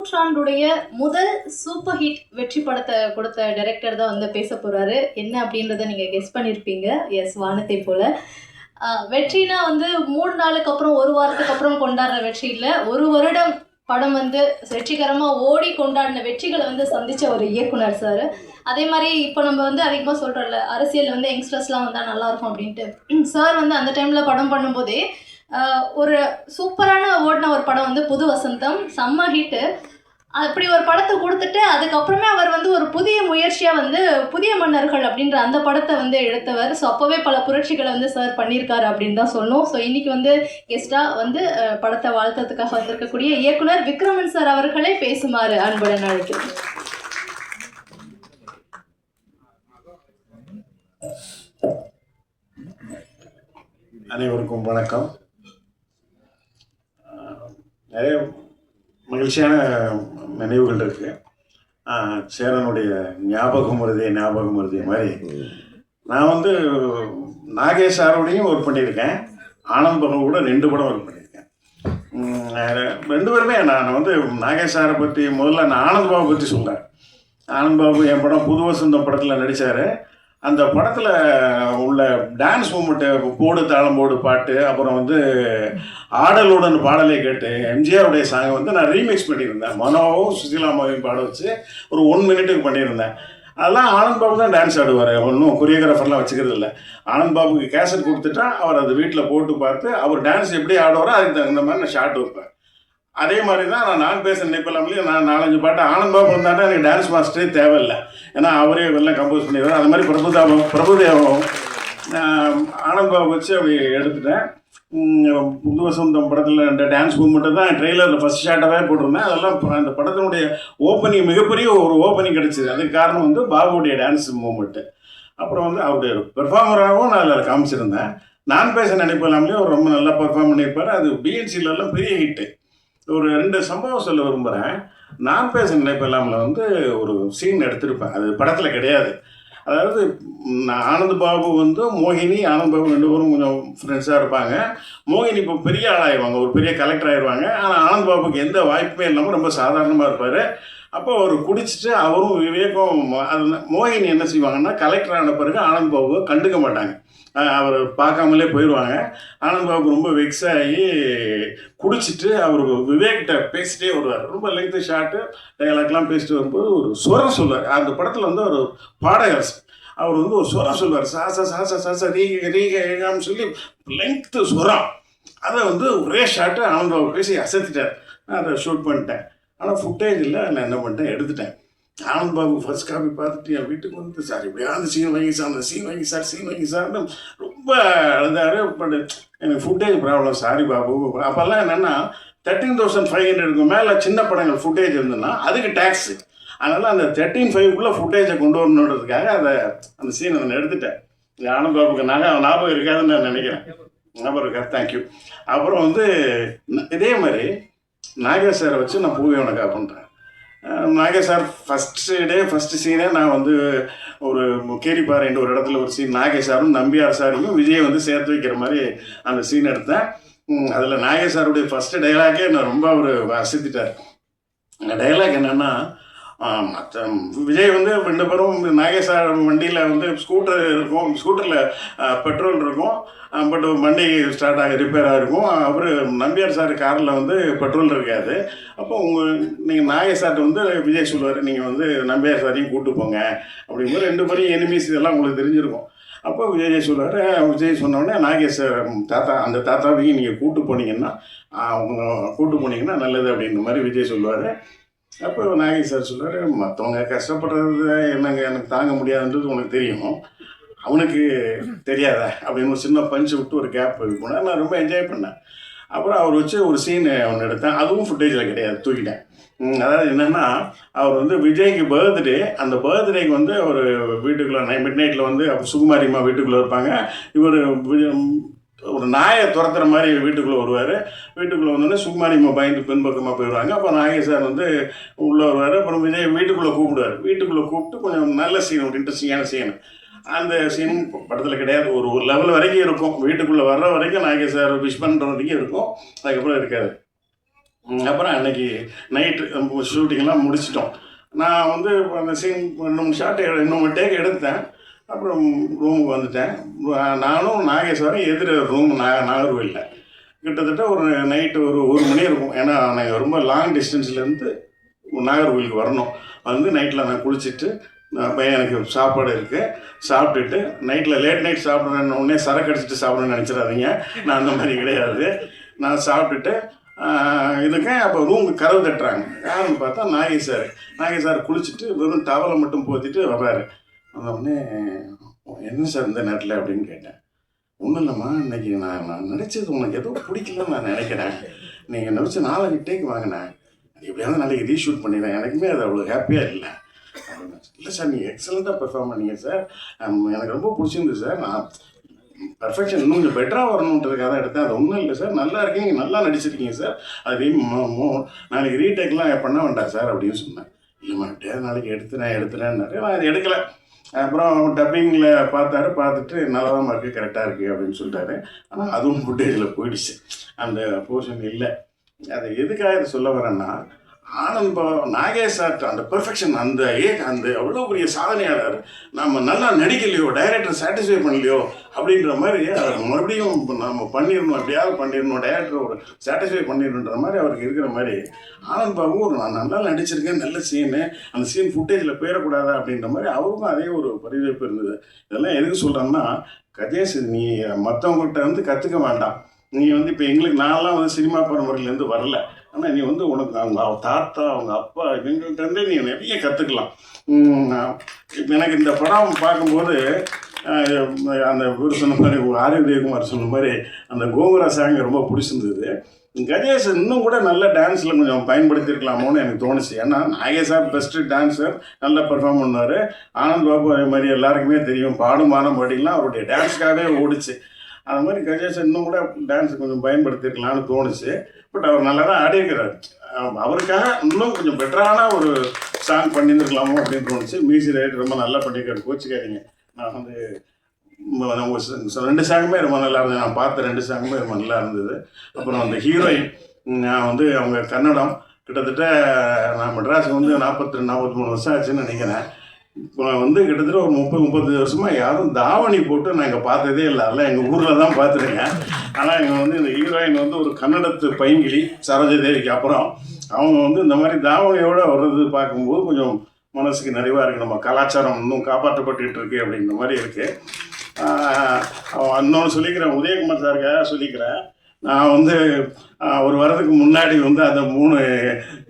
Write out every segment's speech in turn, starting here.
நூற்றாண்டுடைய முதல் super hit வெற்றி படத்தை கொடுத்த டைரக்டர் தான் வந்து பேச போறாரு. என்ன அப்படின்றத நீங்க கெஸ் பண்ணியிருப்பீங்க எஸ் வானத்தை போல. வெற்றினா வந்து மூணு நாளுக்கு அப்புறம் ஒரு வாரத்துக்கு அப்புறம் கொண்டாடுற வெற்றி இல்லை. ஒரு வருடம் படம் வந்து வெற்றிகரமா ஓடி கொண்டாடின வெற்றிகளை வந்து சந்திச்ச ஒரு இயக்குனர் சார் அதே மாதிரி இப்போ நம்ம வந்து அதிகமாக சொல்கிறோம்ல அரசியல் வந்து யங்ஸ்டர்ஸ்லாம் வந்தால் நல்லா இருக்கும் அப்படின்ட்டு. சார் வந்து அந்த டைமில் படம் பண்ணும்போதே ஒரு சூப்பரான ஓடின ஒரு படம் வந்து புது வசந்தம். செம்ம ஹிட்டு அப்படி ஒரு படத்தை கொடுத்துட்டு அதுக்கப்புறமே அவர் வந்து ஒரு புதிய முயற்சியாக வந்து புதிய மன்னர்கள் அப்படின்ற அந்த படத்தை வந்து எடுத்தவர். ஸோ அப்போவே பல புரட்சிகளை வந்து சார் பண்ணியிருக்காரு அப்படின்னு தான் சொல்லணும். ஸோ இன்னைக்கு வந்து கெஸ்ட்டாக வந்து படத்தை வாழ்த்ததுக்காக வந்திருக்கக்கூடிய இயக்குனர் விக்ரமன் சார் அவர்களே பேசுமாறு அன்புடன் அழைக்கிறேன் அனைவருக்கும் வணக்கம். நிறைய மகிழ்ச்சியான நினைவுகள் இருக்குது சேரனுடைய ஞாபகம் வருதே ஞாபகம் வருதே மாதிரி. நான் வந்து நாகேஷ் சாரோடையும் ஒர்க் பண்ணியிருக்கேன். ஆனந்த் பகவ் கூட ரெண்டு படம் ஒர்க் பண்ணியிருக்கேன். ரெண்டு பேருமே நான் வந்து நாகேஷ் சாரை பற்றி முதல்ல நான் ஆனந்த் பாபு பற்றி சொல்கிறேன் ஆனந்த் பாபு என் படம் புது வசந்தம் படத்தில் நடித்தார் அந்த படத்தில் உள்ள டான்ஸ் மூமெண்ட்டு போடு தாளம் போடு பாட்டு அப்புறம் வந்து ஆடலுடன் பாடலை கேட்டு எம்ஜிஆருடைய சாங்கை வந்து நான் ரீமிக்ஸ் பண்ணியிருந்தேன். மனோவும் சுசிலாமாவையும் பாட வச்சு ஒரு ஒன் மினிட்டுக்கு பண்ணியிருந்தேன். அதெல்லாம் ஆனந்த் பாபு தான் டான்ஸ் ஆடுவார். ஒன்றும் கொரியோகிராஃபர்லாம் வச்சுக்கிறது இல்லை. ஆனந்த் பாபுக்கு கேசட் கொடுத்துட்டா அவர் அது வீட்டில் போட்டு பார்த்து அவர் டான்ஸ் எப்படி ஆடுவாரோ அதுக்கு தகுந்த மாதிரி நான் ஷார்ட் வைப்பேன். அதே மாதிரி தான் நான் நான் பேச நினைப்பலாமலே நான் நாலஞ்சு பாட்டு ஆனந்த் பாபு இருந்தாட்டா எனக்கு டான்ஸ் மாஸ்டரே தேவையில்லை. ஏன்னா அவரே எல்லாம் கம்போஸ் பண்ணிடுவார் அது மாதிரி பிரபுதாபம் பிரபுதேவம் ஆஹ் ஆனந்த் பாபு வச்சு அப்படி எடுத்துட்டேன். புது வசந்தம் படத்தில் இந்த டான்ஸ் மூமெண்ட்டு தான் ட்ரெய்லரில் ஃபஸ்ட் ஷார்ட்டாகவே போட்டிருந்தேன். அதெல்லாம் அந்த படத்தினுடைய ஓப்பனிங் மிகப்பெரிய ஒரு ஓப்பனிங் கிடச்சிது. அதுக்கு காரணம் வந்து பாபுடைய டான்ஸ் மூமெண்ட்டு அப்புறம் வந்து அவருடைய பெர்ஃபார்மராகவும் நான் அதில் காமிச்சிருந்தேன். நான் பேச நினைப்பில்லாமலே அவர் ரொம்ப நல்லா பெர்ஃபார்ம் பண்ணியிருப்பார். அது பிஎன்சிலெல்லாம் பெரிய ஹிட்டு ஒரு ரெண்டு சம்பவம் சொல்ல விரும்புகிறேன் நான் பேச இல்லாமல் வந்து ஒரு சீன் எடுத்திருப்பேன். அது படத்தில் கிடையாது. அதாவது ம், ஆனந்த் பாபு வந்து மோகினி ஆனந்த் பாபு ரெண்டு பேரும் கொஞ்சம் ஃப்ரெண்ட்ஸாக இருப்பாங்க. மோகினி இப்போ பெரிய ஆளாயிருவாங்க. ஒரு பெரிய கலெக்டர் ஆயிடுவாங்க ஆனால் ஆனந்த் பாபுக்கு எந்த வாய்ப்புமே இல்லாமல் ரொம்ப சாதாரணமாக இருப்பார். அப்போ அவர் குடிச்சிட்டு அவரும் விவேகம் அது மோகினி என்ன செய்வாங்கன்னா கலெக்டர் ஆன பிறகு ஆனந்த் பாபுவை கண்டுக்க மாட்டாங்க. அவர் பார்க்காமலே போயிடுவாங்க ஆனந்த் பாபு ரொம்ப வெக்ஸ் ஆகி குடிச்சிட்டு அவர் விவேக்கிட்ட பேசிட்டே வருவார். ரொம்ப லெங்க்த்து ஷார்ட்டு டைலாக்லாம் பேசிட்டு வரும்போது ஒரு சுரம் சொல்லுவார். அந்த படத்தில் வந்து ஒரு பாடகர். அவர் வந்து ஒரு சுரம் சொல்லுவார். சாசா சாசா சாசா ரீக ரீக சொல்லி லெங்க்த்து சுரம். அதை வந்து ஒரே ஷார்ட்டு ஆனந்த் பாபு பேசி அசத்திட்டார். நான் அதை ஷூட் பண்ணிட்டேன். ஆனால் ஃபுட்டேஜ் இல்லை நான் என்ன பண்ணிட்டேன்? எடுத்துட்டேன். ஆனந்த் பாபு ஃபர்ஸ்ட் காப்பி பார்த்துட்டு என் வீட்டுக்கு வந்து சார் எப்படியாவது சீன் வாங்கி சார் அந்த சீன் வாங்கி சார் சீன் வாங்கி சார்னு ரொம்ப அழுதாரு. பட் எனக்கு ஃபுட்டேஜ் ப்ராப்ளம் சாரி பாபு. அப்போல்லாம் என்னென்னா தேர்ட்டீன் தௌசண்ட் ஃபைவ் ஹண்ட்ரடுக்கு மேலே சின்ன படங்கள் ஃபுட்டேஜ் இருந்ததுன்னா அதுக்கு டேக்ஸு அதனால் அந்த தேர்ட்டீன் ஃபைவ்க்குள்ளே ஃபுட்டேஜை கொண்டு வரணுன்றதுக்காக அதை அந்த சீன் நான் எடுத்துட்டேன். ஆனந்த் பாபுக்கு நாங்கள் ஞாபகம் இருக்காதுன்னு நான் நினைக்கிறேன். ஞாபகம் இருக்கா? தேங்க்யூ அப்புறம் வந்து இதே மாதிரி நாகேஷ் சாரை வச்சு நான் பூவி உனக்கா பண்ணுறேன் Nagesh sir first day first சீனே நான் வந்து ஒரு கேரிப்பாறைன்ற ஒரு இடத்துல ஒரு சீன் நாகேஷ் சாரும் நம்பியார் சாரையும் விஜயை வந்து சேர்த்து வைக்கிற மாதிரி அந்த சீன் எடுத்தேன். அதில் நாகேஷ் சாருடைய ஃபஸ்ட்டு டைலாக்கே நான் ரொம்ப ஒரு வசித்துட்டார் அந்த டைலாக் என்னென்னா மற்ற விஜய் வந்து ரெண்டு பேரும் நாகேஷ் சார் வண்டியில் வந்து ஸ்கூட்டர் இருக்கும் ஸ்கூட்டரில் பெட்ரோல் இருக்கும். பட் வண்டி ஸ்டார்ட் ஆகி ரிப்பேர் ஆகிருக்கும் அவர் நம்பியார் சார் காரில் வந்து பெட்ரோல் இருக்காது. அப்போ உங்கள் நீங்கள் நாகேஷ் வந்து விஜய் சொல்லுவார் நீங்கள் வந்து நம்பியார் சாரையும் கூட்டு போங்க. அப்படிங்கும்போது ரெண்டு பேரும் எனிமீஸ் இதெல்லாம் உங்களுக்கு தெரிஞ்சிருக்கும். அப்போ விஜய் சொல்லுவார் விஜய் சொன்னோடனே நாகேஷ் தாத்தா அந்த தாத்தாவையும் நீங்கள் கூப்பிட்டு போனீங்கன்னா அவங்க கூப்பிட்டு போனீங்கன்னா நல்லது. அப்படின்ற மாதிரி விஜய் சொல்லுவார். அப்போ நாகேஷ் சார் மற்றவங்க கஷ்டப்படுறது என்னங்க? எனக்கு தாங்க முடியாதுன்றது உனக்கு தெரியும். அவனுக்கு தெரியாத? அப்படின்னு ஒரு சின்ன பஞ்சு விட்டு ஒரு கேப் இது போனால் நான் ரொம்ப என்ஜாய் பண்ணேன். அப்புறம் அவர் வச்சு ஒரு சீன் ஒன்று எடுத்தேன். அதுவும் ஃபுட்டேஜில் கிடையாது. தூக்கிட்டேன். அதாவது என்னென்னா அவர் வந்து விஜய்க்கு பர்த்டே அந்த பர்த்டேக்கு வந்து ஒரு வீட்டுக்குள்ளே மிட் நைட்டில் வந்து அப்போ சுகுமாரிம்மா வீட்டுக்குள்ளே இருப்பாங்க. இவர் ஒரு நாயை துரத்துற மாதிரி வீட்டுக்குள்ளே வருவார். வீட்டுக்குள்ளே வந்தோடனே சுகுமாரிம்மா பயந்து பின்பக்கமாக போயிடுவாங்க. அப்போ நாகே சார் வந்து உள்ளே வருவார். அப்புறம் விஜய் வீட்டுக்குள்ளே கூப்பிடுவார். வீட்டுக்குள்ளே கூப்பிட்டு கொஞ்சம் நல்ல சீன் ஒரு இன்ட்ரெஸ்டிங்கான சீன் அந்த சீன் படத்தில் கிடையாது. ஒரு ஒரு லெவல் வரைக்கும் இருக்கும். வீட்டுக்குள்ளே வர்ற வரைக்கும் நாகே சார் விஷ் பண்ணுற வரைக்கும் இருக்கும். அதுக்கப்புறம் இருக்காது அப்புறம் அன்னைக்கு நைட்டு ஷூட்டிங்லாம் முடிச்சிட்டோம். நான் வந்து அந்த சீன் ரெண்டு மூணு ஷாட் இன்னும் டேக் எடுத்தேன். அப்புறம் ரூமுக்கு வந்துட்டேன். நானும் நாகேஸ்வரம் எதிர ரூம் நா நாகர்கோவிலில். கிட்டத்தட்ட ஒரு நைட்டு ஒரு ஒரு மணி இருக்கும். ஏன்னா நாங்கள் ரொம்ப லாங் டிஸ்டன்ஸ்லேருந்து நாகர்கோவிலுக்கு வரணும். வந்து நைட்டில் நான் குளிச்சுட்டு நான் பையன் எனக்கு சாப்பாடு இருக்குது சாப்பிட்டுட்டு நைட்டில் லேட் நைட் சாப்பிட்றேன்னு உடனே சரக்கு அடிச்சிட்டு சாப்பிடணும்னு நினச்சிடாதீங்க. நான் அந்த மாதிரி கிடையாது. நான் சாப்பிட்டுட்டு இதுக்கு அப்போ ரூமுக்கு கதவு தட்டுறாங்க. யாருன்னு பார்த்தா நாகேஸ்வர் சார் சார் குளிச்சுட்டு வெறும் டவலை மட்டும் போத்திட்டு வர்றாரு. உடனே என்ன சார் இந்த நேரத்தில்? அப்படின்னு கேட்டேன். ஒன்றும் இல்லைம்மா இன்னைக்கு நான் நான் நடித்தது உனக்கு எதுவும் பிடிக்கலன்னு நான் நினைக்கிறேன். நீங்கள் நடித்த நாளைக்கு டேக் வாங்கினேன் எப்படியாவது நாளைக்கு ரீஷூட் பண்ணிடுறேன். எனக்குமே அது அவ்வளோ ஹாப்பியாக இல்லை. இல்லை சார் நீங்கள் எக்ஸலண்ட்டாக பெர்ஃபார்ம் பண்ணீங்க சார். எனக்கு ரொம்ப பிடிச்சிருந்து சார். நான் பர்ஃபெக்ஷன் இன்னும் கொஞ்சம் பெட்டராக வரணுன்றதுக்காக தான் எடுத்தேன். அது ஒன்றும் இல்லை சார். நல்லா இருக்கீங்க. நல்லா நடிச்சிருக்கீங்க சார். அது நாளைக்கு ரீடேக்லாம் பண்ண வேண்டாம் சார் அப்படின்னு சொன்னேன். இல்லைம்மா டே நாளைக்கு எடுத்துனேன் எடுத்துறேன்னாரு. நான் அது எடுக்கலை. அப்புறம் டப்பிங்கில் பார்த்தாரு பார்த்துட்டு நல்லா தான் இருக்குது கரெக்டாக இருக்குது அப்படின்னு சொல்லிட்டாரு. ஆனால் அதுவும் ஃபுட்டேஜில் போயிடுச்சு. அந்த போர்ஷன் இல்லை. அது எதுக்காக இதை சொல்ல வரேன்னா ஆனந்தம் பா- நாகேஷ் அந்த பெர்ஃபெக்ஷன் அந்த ஏ அந்த அவ்வளோ பெரிய சாதனையாளர் நம்ம நல்லா நடிக்கலையோ டைரக்டர் சாட்டிஸ்ஃபை பண்ணலையோ அப்படின்ற மாதிரி அவர் மறுபடியும் நம்ம பண்ணிடணும் எப்படியாவது பண்ணிடணும் டைரக்டர் ஒரு சாட்டிஸ்ஃபை பண்ணிடணுன்ற மாதிரி அவருக்கு இருக்கிற மாதிரி. ஆனந்த் பாபு ஒரு நான் நல்லா நடிச்சிருக்கேன் நல்ல சீனு அந்த சீன் ஃபுட்டேஜில் போயிடக்கூடாதா அப்படின்ற மாதிரி அவருக்கும் அதே ஒரு பரிதவிப்பு இருந்தது. இதெல்லாம் எதுக்கு சொல்கிறேன்னா கஜேஷ் நீ மற்றவங்கள்ட்ட வந்து கற்றுக்க வேண்டாம். நீ வந்து இப்போ எங்களுக்கு நான்லாம் வந்து சினிமா பரம்பரையிலேருந்து வரல. ஆனால் நீ வந்து உனக்கு அவங்க தாத்தா அவங்க அப்பா இவங்கள்ட்ட இருந்தே நீ நிறைய கற்றுக்கலாம் இப்போ எனக்கு இந்த படம் பார்க்கும்போது அந்த இவர் சொன்ன மாதிரி ஆரிய உதயகுமார் சொன்ன மாதிரி அந்த கோகுரா சாங் ரொம்ப பிடிச்சிருந்தது. கஜேஷ் இன்னும் கூட நல்ல டான்ஸில் கொஞ்சம் பயன்படுத்தியிருக்கலாமோன்னு எனக்கு தோணுச்சு. ஏன்னா நாகேஷா சார் பெஸ்ட்டு டான்ஸர் நல்லா பெர்ஃபார்ம் பண்ணார் ஆனந்த் பாபு அதே மாதிரி எல்லாருக்குமே தெரியும். பாடும் மானம் பாடிலாம் அவருடைய டான்ஸ்க்காகவே ஓடிச்சு. அது மாதிரி கஜேஷ் இன்னும் கூட டான்ஸ் கொஞ்சம் பயன்படுத்திருக்கலாம்னு தோணுச்சு. பட் அவர் நல்லா தான் ஆடியிருக்கிறார் அவருக்காக இன்னும் கொஞ்சம் பெட்டரான ஒரு சாங் பண்ணியிருந்துருக்கலாமோ அப்படின்னு தோணுச்சு. மியூசிக் ரைட் ரொம்ப நல்லா பண்ணியிருக்காரு கோச்சிக்காதீங்க. நான் வந்து ரெண்டு சாங்குமே ரொம்ப நல்லா இருந்தது. நான் பார்த்த ரெண்டு சாங்குமே ரொம்ப நல்லா இருந்தது. அப்புறம் அந்த ஹீரோயின் நான் வந்து அவங்க கன்னடம். கிட்டத்தட்ட நான் மெட்ராஸுக்கு வந்து நாற்பத்தி ரெண்டு நாற்பத்தி மூணு வருஷம் ஆச்சுன்னு நினைக்கிறேன். இப்போ வந்து கிட்டத்தட்ட ஒரு முப்பது முப்பத்தஞ்சு வருஷமா யாரும் தாவணி போட்டு நான் இங்கே பார்த்ததே இல்லை. அதெல்லாம் எங்கள் ஊரில் தான் பார்த்துருக்கேன். ஆனால் இங்கே வந்து இந்த ஹீரோயின் வந்து ஒரு கன்னடத்து பைங்கிலி சரோஜா தேவிக்கு அப்புறம் அவங்க வந்து இந்த மாதிரி தாவணியோடு வர்றது பார்க்கும்போது கொஞ்சம் மனசுக்கு நிறைவாக இருக்குது நம்ம கலாச்சாரம் இன்னும் காப்பாற்றப்பட்டுட்டு இருக்கு அப்படின்ற மாதிரி இருக்குது இன்னொன்று சொல்லிக்கிறேன். உதயகுமார் சாருக்காக சொல்லிக்கிறேன். நான் வந்து அவர் வர்றதுக்கு முன்னாடி வந்து அந்த மூணு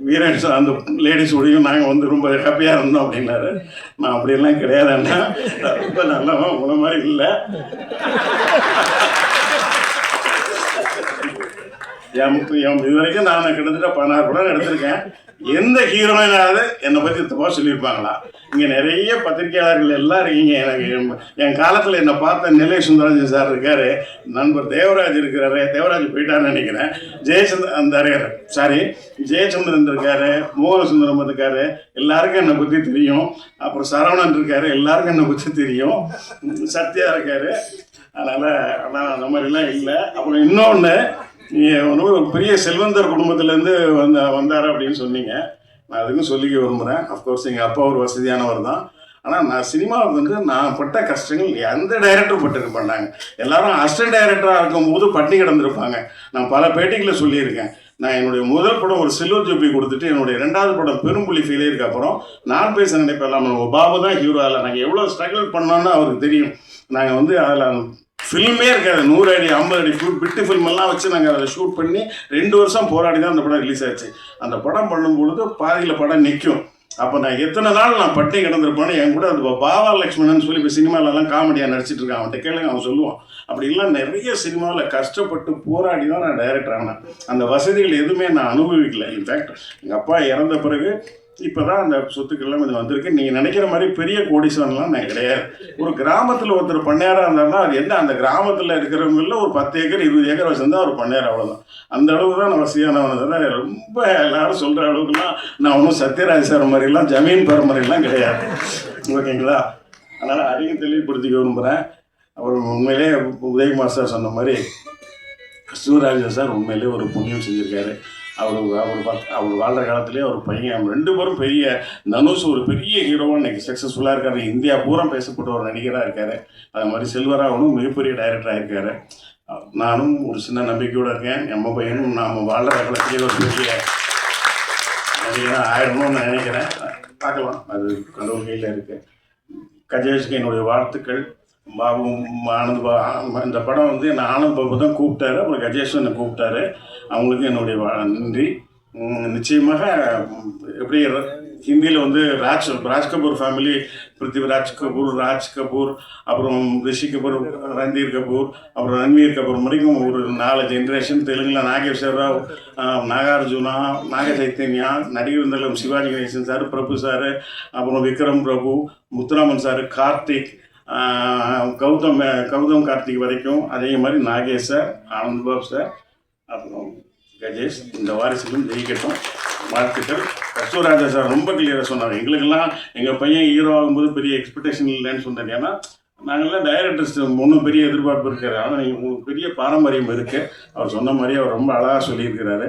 வீரன்ஸ் அந்த லேடிஸோடையும் நாங்கள் வந்து ரொம்ப ஹாப்பியாக இருந்தோம் அப்படின்னாரு. நான் அப்படியெல்லாம் கிடையாதுன்னா ரொம்ப நல்லவன் உங்களை மாதிரி இல்லை. என் என் இது வரைக்கும் நான் கிட்டத்தட்ட பதினாறு படம் எடுத்திருக்கேன். எந்த ஹீரோயினாவது என்னை பற்றி தப்பாக சொல்லியிருப்பாங்களா? இங்கே நிறைய பத்திரிகையாளர்கள் எல்லாம் இருக்கீங்க. எனக்கு என்- என் காலத்தில் என்னை பார்த்த நிலை சுந்தரராஜன் சார் இருக்காரு நண்பர் தேவராஜ் இருக்கிறாரு தேவராஜ் போயிட்டான்னு நினைக்கிறேன். ஜெயச்சந்திரன் அந்த சாரி ஜெயச்சந்திரன் இருக்காரு மோகனசுந்தரம் இருக்காரு எல்லாருக்கும் என்னை பற்றி தெரியும். அப்புறம் சரவணன் இருக்காரு எல்லாருக்கும் என்னை பற்றி தெரியும். சத்யா இருக்காரு. அதனால் ஆனால் அந்த மாதிரிலாம் இல்லை. அப்புறம் இன்னொன்று ஒரு பெரிய செல்வந்தர் குடும்பத்திலேருந்து வந்த வந்தார் அப்படின்னு சொன்னீங்க. நான் அதுக்கும் சொல்லிக்க விரும்புகிறேன் அஃப்கோர்ஸ் எங்கள் அப்பா ஒரு வசதியானவர் தான். ஆனால் நான் சினிமாவுக்கு வந்து நான் பட்ட கஷ்டங்கள் எந்த டைரக்டர் பட்டிருக்க மாட்டாங்க. எல்லாரும் அசிஸ்டன்ட் டைரக்டராக இருக்கும்போது பட்டி கிடந்திருப்பாங்க. நான் பல பேட்டிகளில் சொல்லியிருக்கேன். நான் என்னுடைய முதல் படம் ஒரு சில்வர் ஜூப்ளி கொடுத்துட்டு என்னுடைய ரெண்டாவது படம் பெரும்புலி ஃபெயிலியருக்கு அப்புறம் நான் பேச நினைப்பெல்லாம் நம்ம பாபு தான் ஹீரோ அதில் நாங்கள் எவ்வளோ ஸ்ட்ரகிள் பண்ணோன்னு அவருக்கு தெரியும். நாங்கள் வந்து அதில் ஃபில்மே இருக்காது. நூறு அடி ஐம்பது அடி பிட்டு ஃபில்ம் எல்லாம் வச்சு நாங்கள் அதை ஷூட் பண்ணி ரெண்டு வருஷம் போராடி தான் அந்த படம் ரிலீஸ் ஆச்சு. அந்த படம் பண்ணும் பொழுது பாதியில் படம் நிற்கும் அப்போ நான் எத்தனை நாள் நான் பட்டி கிடந்திருப்பேன்னு என் கூட அந்த பாபா லக்ஷ்மணன் சொல்லி இப்போ சினிமாலெல்லாம் காமெடியாக நடிச்சிட்டு இருக்கான். அவன்கிட்ட கேளுங்க அவன் சொல்லுவான். அப்படிலாம் நிறைய சினிமாவில் கஷ்டப்பட்டு போராடி தான் நான் டைரக்டர் ஆனேன். அந்த வசதிகள் எதுவுமே நான் அனுபவிக்கல. இன்ஃபேக்ட் எங்கள் அப்பா இறந்த பிறகு இப்போ தான் அந்த சொத்துக்கள்லாம் கொஞ்சம் வந்திருக்கு. நீங்கள் நினைக்கிற மாதிரி பெரிய கோடீஸ்வரன்லாம் நான் கிடையாது. ஒரு கிராமத்தில் ஒருத்தர் பண்ணையாராக இருந்தாருன்னா அது என்ன அந்த கிராமத்தில் இருக்கிறவங்களில் ஒரு பத்து ஏக்கர் இருபது ஏக்கர் வச்சிருந்தா ஒரு பண்ணையார் அவ்வளோதான் அந்த அளவுக்கு தான் நான் வசதியானவன் ரொம்ப எல்லாரும் சொல்கிற அளவுக்குலாம் நான் ஒன்றும் சத்யராஜ் சார் மாதிரிலாம் ஜமீன் பெற மாதிரிலாம் கிடையாது. ஓகேங்களா? அதனால் அதையும் தெளிவுபடுத்திக்க விரும்புகிறேன் அவர் உண்மையிலே உதயகுமார் சார் சொன்ன மாதிரி சிவராஜன் சார் உண்மையிலே ஒரு புண்ணியம் செஞ்சுருக்காரு. அவர் அவர் பார்த்து அவர் வாழ்கிற காலத்திலே அவர் பையன் ரெண்டு பேரும் பெரிய தனுஷ் ஒரு பெரிய ஹீரோவாக இன்னைக்கு சக்ஸஸ்ஃபுல்லாக இருக்காரு. இந்தியா பூரா பேசப்பட்ட ஒரு நடிகராக இருக்காரு. அது மாதிரி செல்வராகவனும் மிகப்பெரிய டைரக்டராக இருக்காரு. நானும் ஒரு சின்ன நம்பிக்கையோடு இருக்கேன். நம்ம பையனும் நாம் வாழ்கிற காலத்திலே ஒரு பெரிய நடிகராக ஆயிடணும்னு நான் நினைக்கிறேன். பார்க்கலாம். அது கடவுள் கையில் இருக்குது கஜேஷ்க்கு என்னுடைய வாழ்த்துக்கள். பாபு ஆனந்த் பா இந்த படம் வந்து என்ன ஆனந்த் பாபு தான் கூப்பிட்டாரு அப்புறம் கஜேஷ் என்னை கூப்பிட்டாரு. அவங்களுக்கு என்னுடைய நன்றி. நிச்சயமாக எப்படி ஹிந்தியில் வந்து ராஜ் ராஜ் கபூர் ஃபேமிலி பிருத்திவிராஜ் கபூர் ராஜ் கபூர் அப்புறம் ரிஷி கபூர் ரந்தீர் கபூர் அப்புறம் ரன்வீர் கபூர் வரைக்கும் ஒரு நாலு ஜென்ரேஷன் தெலுங்கில் நாகேஸ்வர் ராவ் நாகார்ஜுனா நாக சைத்தன்யா நடிகர் தலம் சிவாஜி கணேசன் சார் பிரபு சார் அப்புறம் விக்ரம் பிரபு முத்துராமன் சார் கார்த்திக் கௌதம் கௌதம் கார்த்திக் வரைக்கும் அதே மாதிரி நாகேஷ் சார் ஆனந்த்பாப் சார் அப்புறம் கஜேஷ் இந்த வாரிசுகளும் ஜெயிக்கட்டும். வாழ்த்துக்கள். கஸ்தூராஜா சார் ரொம்ப கிளியராக சொன்னார். எங்களுக்கெல்லாம் எங்கள் பையன் ஹீரோ ஆகும்போது பெரிய எக்ஸ்பெக்டேஷன் இல்லைன்னு சொன்னேன் ஏன்னா நாங்கள்லாம் டைரக்டர்ஸ் ஒன்றும் பெரிய எதிர்பார்ப்பு இருக்காரு ஆனால் நீங்கள் உங்களுக்கு பெரிய பாரம்பரியம் இருக்குது அவர் சொன்ன மாதிரி அவர் ரொம்ப அழகாக சொல்லியிருக்கிறாரு.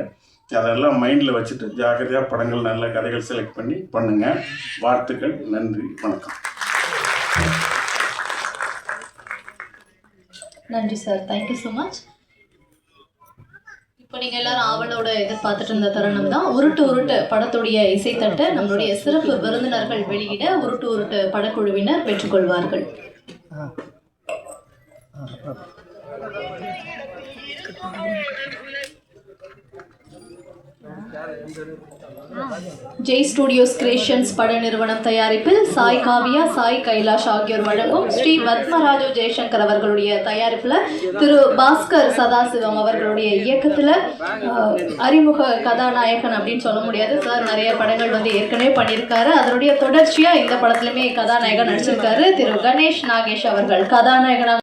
அதெல்லாம் மைண்டில் வச்சுட்டு ஜாக்கிரதையாக படங்கள் நல்ல கதைகள் செலக்ட் பண்ணி பண்ணுங்கள் வாழ்த்துக்கள். நன்றி. வணக்கம். நன்றி சார். தேங்க்யூ ஸோ மச் இப்போ நீங்கள் எல்லாரும் ஆவலோட எதிர்பார்த்துட்டு இருந்த தருணம் தான். உருட்டு உருட்டு படத்துடைய இசைத்தட்டை நம்மளுடைய சிறப்பு விருந்தினர்கள் வெளியிட உருட்டு உருட்டு படக்குழுவினர் பெற்றுக்கொள்வார்கள். ஜெய் ஸ்டுடியோஸ் கிரியேஷன்ஸ் பட நிறுவனம் தயாரிப்பில் சாய் காவியா சாய் கைலாஷ் ஆகியோர் வழங்கும் ஸ்ரீ பத்மராஜு ஜெய்சங்கர் அவர்களுடைய தயாரிப்பில் திரு பாஸ்கர் சதாசிவம் அவர்களுடைய இயக்கத்தில் அறிமுக கதாநாயகன் அப்படின்னு சொல்ல முடியாது. சார் நிறைய படங்கள் வந்து ஏற்கனவே பண்ணியிருக்காரு. அதனுடைய தொடர்ச்சியாக இந்த படத்துலையுமே கதாநாயகன் நடிச்சிருக்காரு. திரு கணேஷ் நாகேஷ் அவர்கள் கதாநாயகனாக